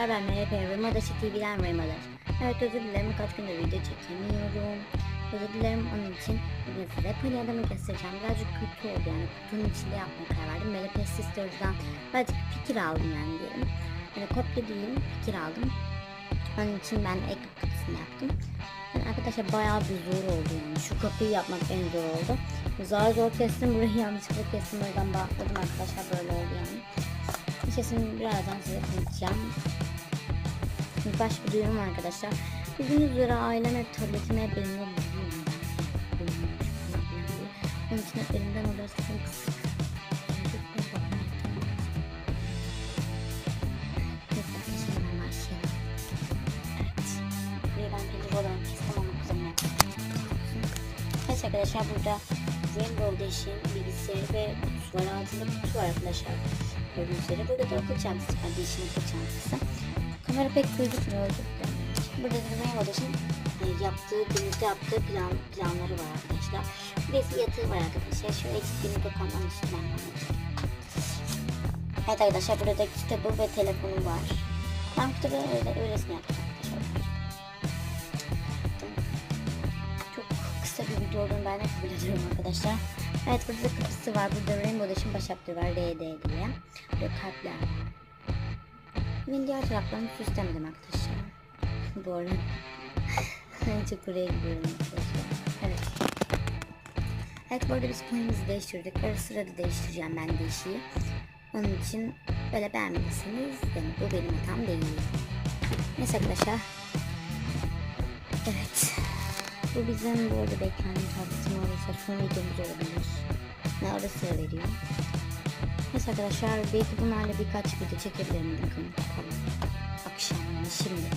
arkadaşlar ben MRP Rımadaşı TV'den Rımadar. Evet özür dilerim kaç gündür video çekemiyorum. Özür dilerim onun için bugün size poli adamı göstereceğim. Birazcık kötü oldu yani kutunun içinde yapmaya karar verdim. Böyle Pet Sisters'dan birazcık fikir aldım yani diyelim. Böyle kopya değil fikir aldım. Onun için ben ek kutusunu yaptım. Yani arkadaşlar bayağı bir zor oldu yani. Şu kapıyı yapmak en zor oldu. Zar zor kestim burayı yanlışlıkla kestim. O yüzden bağladım arkadaşlar böyle oldu yani. İşte birazdan size tanıtacağım. Şimdi baş bir duyurum arkadaşlar. Bildiğiniz üzere ailem hep tabletime hep elimde. Onun için hep elimden alırsın arkadaşlar burada Rainbow Dash'in bilgisayarı ve kutusu var. Altında kutu var arkadaşlar. Gördüğünüz üzere. Burada da okul çantası var. Dash'in okul çantası. Kamera pek gözükmüyor. dilerim. Burada da Rainbow Dash'in e, yaptığı, birlikte yaptığı plan, planları var arkadaşlar. Bir de yatağı var arkadaşlar. Şöyle bir dokunmam üstünden. Evet arkadaşlar burada da kitabı ve telefonu var. Ben kitabı öyle, öylesine yaptım. Çok kısa bir video olduğunu ben de kabul ediyorum arkadaşlar. Evet burada da kapısı var. Burada Rainbow Dash'in baş harfleri var. RD diye. Burada kalpler var. Evin diğer taraflarını süslemedim arkadaşlar. Bu arada. çok oraya gidiyorum. Evet. Evet bu arada biz koyumuzu değiştirdik. Ara sıra da değiştireceğim ben değişiyi. Onun için böyle beğenmediyseniz demek bu benim hatam değil. Neyse arkadaşlar. Evet. Bu bizim bu arada beklenen tabletim olursa son videomuz olabilir. Ne ara sıra veriyor. Neyse arkadaşlar belki bunlarla birkaç video çekebilirim bakın. Akşam şimdi.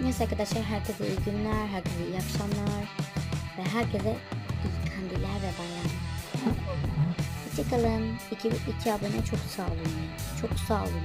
Neyse arkadaşlar herkese iyi günler, herkese iyi akşamlar ve herkese iyi kandiller ve bayramlar. Hoşçakalın. İki, iki abone çok sağ olun. Çok sağ olun.